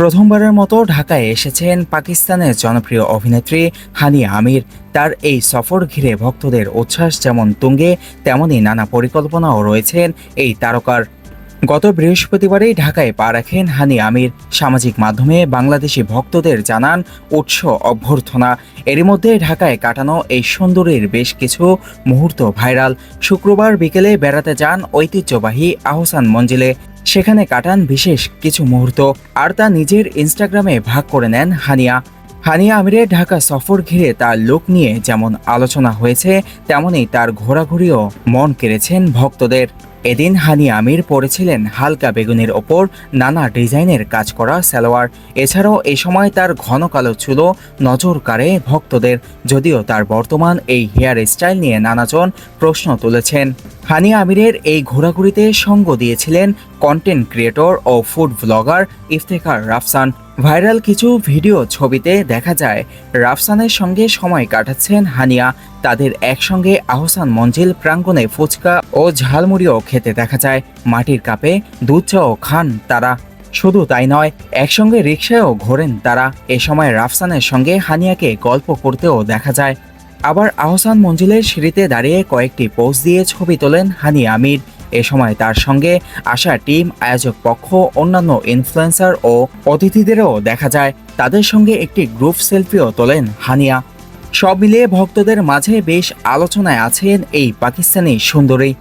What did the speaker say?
প্রথমবারের মতো ঢাকায় এসেছেন পাকিস্তানের জনপ্রিয় অভিনেত্রী হানি আমির। তার এই সফর ঘিরে ভক্তদের উচ্ছ্বাস যেমন তুঙ্গে তেমনই নানা পরিকল্পনাও রয়েছেন এই তারকার। গত বৃহস্পতিবারেই ঢাকায় পা রাখেন হানি আমির। সামাজিক মাধ্যমে বাংলাদেশি ভক্তদের জানান, উৎস অভ্যর্থনা। এরই মধ্যে ঢাকায় কাটানো এই সুন্দরীর বেশ কিছু মুহূর্ত ভাইরাল। শুক্রবার বিকেলে বেড়াতে যান ঐতিহ্যবাহী আহসান মঞ্জিলে। সেখানে কাটান বিশেষ কিছু মুহূর্ত আর তা নিজের ইনস্টাগ্রামে ভাগ করে নেন হানিয়া। হানিয়া আমিরের ঢাকা সফর ঘিরে তার লোক নিয়ে যেমন আলোচনা হয়েছে, তেমনই তার ঘোরাঘুরিও মন কেড়েছেন ভক্তদের। এদিন হানি আমির পরেছিলেন হালকা বেগুনের ওপর নানা ডিজাইনের কাজ করা সালোয়ার। এছাড়াও এই সময় তার ঘন কালো চুলো নজর কাড়ে ভক্তদের, যদিও তার বর্তমান এই হেয়ার স্টাইল নিয়ে নানাজন প্রশ্ন তুলেছেন। হানি আমিরের এই ঘোরাঘুরিতে সঙ্গ দিয়েছিলেন কন্টেন্ট ক্রিয়েটর ও food blogger Iftekhar Rafsan. Viral কিছু ভিডিও ছবিতে দেখা যায়, রাফসানের সঙ্গে সময় কাটাচ্ছেন হানিয়া। তাদের একসঙ্গে আহসান মঞ্জিল, প্রাঙ্গণে ফুচকা ও ঝালমুড়িও খেতে দেখা যায়। মাটির কাপে দুধ চাও খান তারা। শুধু তাই নয়, একসঙ্গে রিক্সায়ও ঘোরেন তারা। এ সময় রাফসানের সঙ্গে হানিয়াকে গল্প করতেও দেখা যায়। আবার আহসান মঞ্জিলের সিঁড়িতে দাঁড়িয়ে কয়েকটি পোস্ট দিয়ে ছবি তোলেন হানিয়া আমির। এ সময় তার সঙ্গে আসা টিম, আয়োজক পক্ষ, অন্যান্য ইনফ্লুয়েন্সার ও অতিথিদেরও দেখা যায়। তাদের সঙ্গে একটি গ্রুপ সেলফিও তোলেন হানিয়া। সব মিলিয়ে ভক্তদের মাঝে বেশ আলোচনায় আছেন এই পাকিস্তানি সুন্দরী।